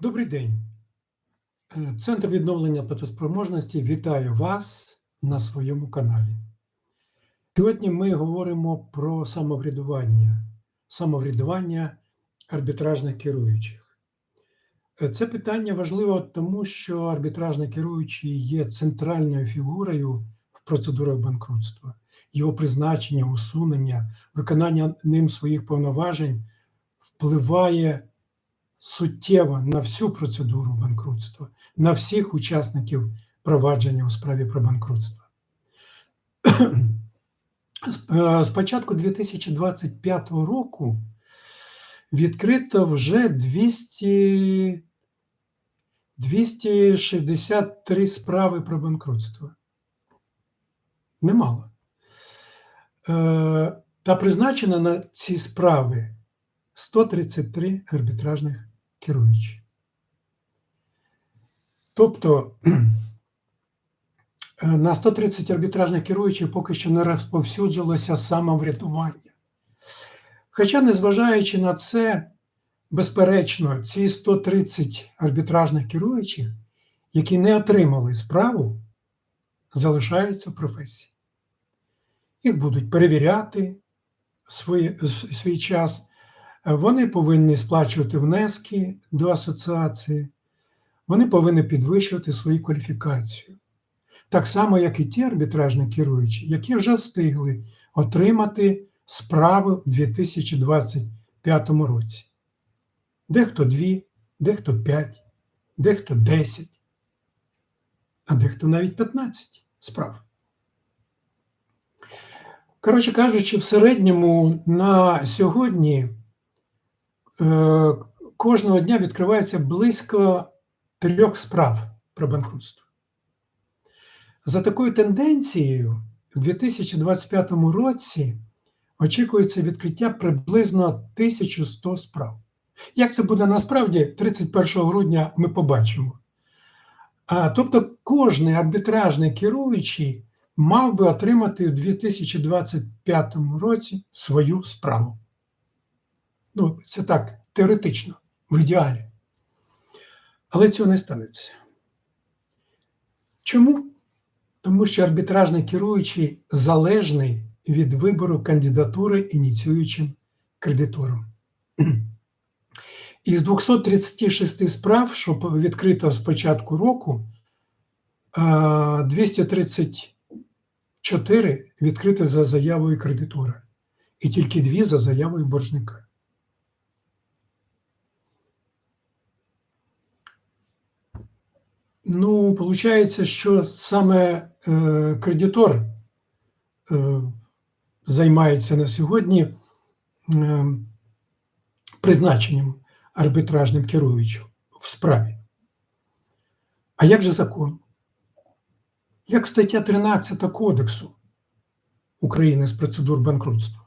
Добрий день. Е, Центр відновлення платоспроможності вітає вас на своєму каналі. Сьогодні ми говоримо про самоврядування, самоврядування арбітражних керуючих. Е, Це питання важливо тому, що арбітражний керуючий є центральною фігурою в процедурах банкрутства. Його призначення, усунення, виконання ним своїх повноважень впливає суттєво на всю процедуру банкрутства, на всіх учасників провадження у справі про банкрутство. З- е, початку 2025 року відкрито вже 200, 263 справи про банкрутство. Немало. Е, Та призначено на ці справи 133 арбітражних керуючі. Тобто е, на 130 арбітражних керуючих поки що не розповсюджилося самоврятування. Хоча, незважаючи на це, безперечно, ці 130 арбітражних керуючих, які не отримали справу, залишаються в професії. Їх будуть перевіряти свої, свій час. Вони повинні сплачувати внески до асоціації, вони повинні підвищувати свою кваліфікацію. Так само, як і ті арбітражні керуючі, які вже встигли отримати справи в 2025 році. Дехто дві, дехто п'ять, дехто 10, а дехто навіть 15 справ. Коротше кажучи, в середньому на сьогодні кожного дня відкривається близько трьох справ про банкрутство. За такою тенденцією, в 2025 році очікується відкриття приблизно 1100 справ. Як це буде насправді, 31 грудня ми побачимо. А, тобто, кожний арбітражний керуючий мав би отримати у 2025 році свою справу. Ну, це так, теоретично, в ідеалі. Але цього не станеться. Чому? Тому що арбітражний керуючий залежний від вибору кандидатури ініціюючим кредитором. Із 236 справ, що відкрито з початку року, 234 відкриті за заявою кредитора, і тільки дві за заявою боржника. Ну, виходить, що саме е, кредитор е, займається на сьогодні е, призначенням арбітражним керуючим в справі. А як же закон? Як стаття 13 Кодексу України з процедур банкрутства?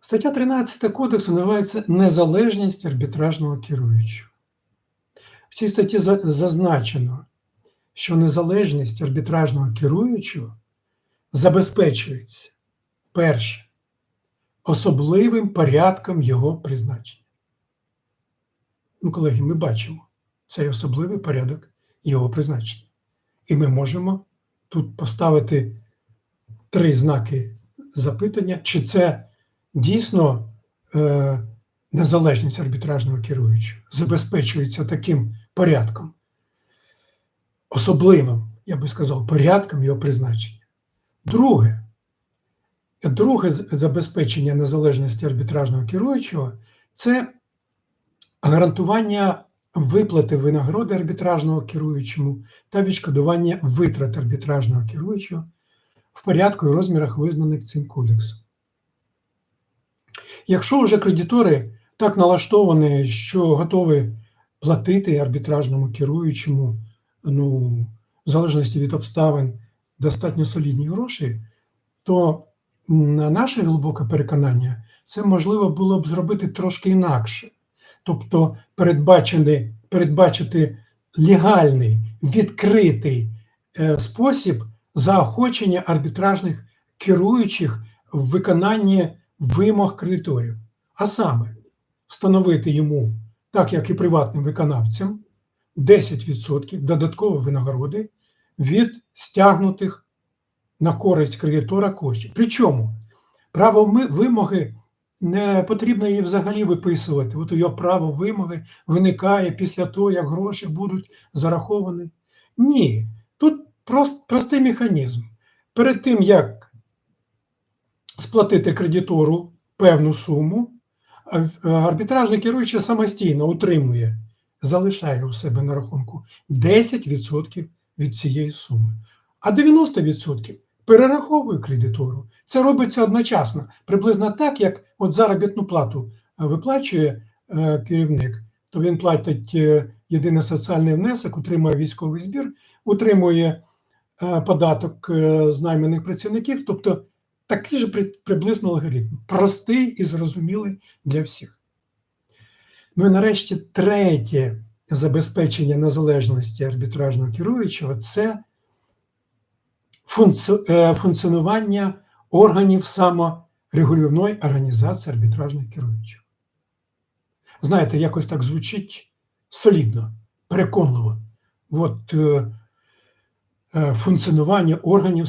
Стаття 13 Кодексу називається Незалежність арбітражного керуючого. В цій статті зазначено, що незалежність арбітражного керуючого забезпечується перше особливим порядком його призначення. Ну, колеги, ми бачимо цей особливий порядок його призначення. І ми можемо тут поставити три знаки запитання, чи це дійсно е, незалежність арбітражного керуючого забезпечується таким порядком, особливим, я би сказав, порядком його призначення. Друге, друге забезпечення незалежності арбітражного керуючого це гарантування виплати винагороди арбітражного керуючому та відшкодування витрат арбітражного керуючого в порядку і розмірах, визнаних цим кодексом. Якщо вже кредитори так налаштовані, що готові платити арбітражному керуючому, ну, в залежності від обставин, достатньо солідні гроші, то на наше глибоке переконання, це можливо було б зробити трошки інакше. Тобто передбачити, передбачити легальний, відкритий е, спосіб заохочення арбітражних керуючих в виконанні вимог кредиторів. А саме, встановити йому так як і приватним виконавцям, 10% додаткової винагороди від стягнутих на користь кредитора коштів. Причому право вимоги не потрібно її взагалі виписувати. От його право вимоги виникає після того, як гроші будуть зараховані. Ні, тут прост, простий механізм. Перед тим, як сплатити кредитору певну суму, арбітражний керуючий самостійно утримує, залишає у себе на рахунку 10% від цієї суми, а 90% перераховує кредитору. Це робиться одночасно, приблизно так, як от заробітну плату е, виплачує е, керівник, то він платить е, єдиний соціальний внесок, утримує військовий збір, утримує е, податок е, з найманих працівників, тобто такий же приблизно алгоритм, простий і зрозумілий для всіх. Ну і нарешті третє забезпечення незалежності арбітражного керуючого це е, функціонування органів саморегулівної організації арбітражних керуючих. Знаєте, якось так звучить солідно, переконливо. От е, е, функціонування органів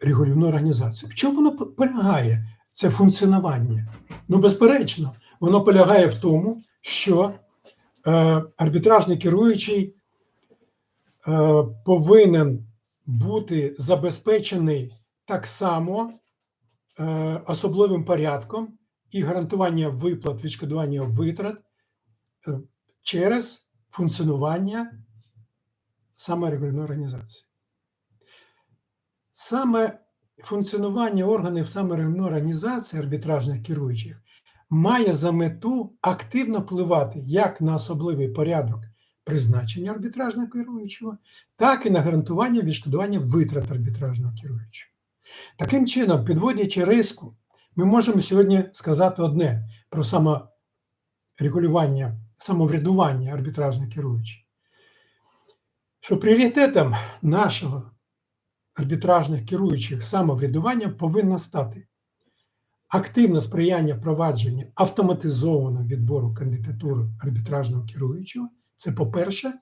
саморегулівної організації. В чому воно полягає, це функціонування? Ну, безперечно, воно полягає в тому, що е, арбітражний керуючий е, повинен бути забезпечений так само е, особливим порядком і гарантування виплат відшкодування витрат е, через функціонування саморегулівної організації. Саме функціонування органів саморегулівної організації арбітражних керуючих має за мету активно впливати як на особливий порядок призначення арбітражного керуючого, так і на гарантування відшкодування витрат арбітражного керуючого. Таким чином, підводячи риску, ми можемо сьогодні сказати одне про саморегулювання, самоврядування арбітражних керуючих, що пріоритетом нашого арбітражних керуючих самоврядування повинно стати активне сприяння впровадження автоматизованого відбору кандидатури арбітражного керуючого. Це по-перше,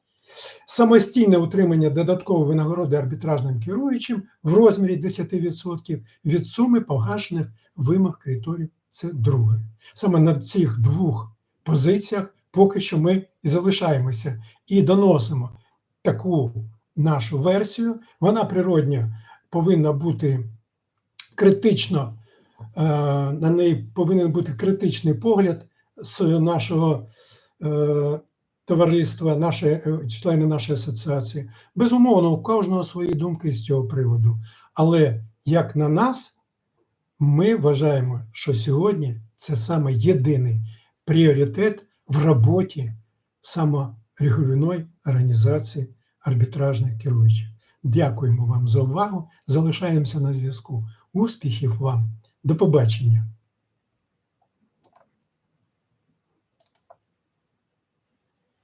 самостійне утримання додаткової винагороди арбітражним керуючим в розмірі 10% від суми погашених вимог кредиторів. Це друге. Саме на цих двох позиціях поки що ми і залишаємося і доносимо таку нашу версію. Вона природня повинна бути критично, е, на неї повинен бути критичний погляд з нашого е, товариства, наші, е, члени нашої асоціації. Безумовно, у кожного свої думки з цього приводу. Але як на нас, ми вважаємо, що сьогодні це саме єдиний пріоритет в роботі саморегулівної організації арбітражних керуючих. Дякуємо вам за увагу. Залишаємося на зв'язку. Успіхів вам! До побачення!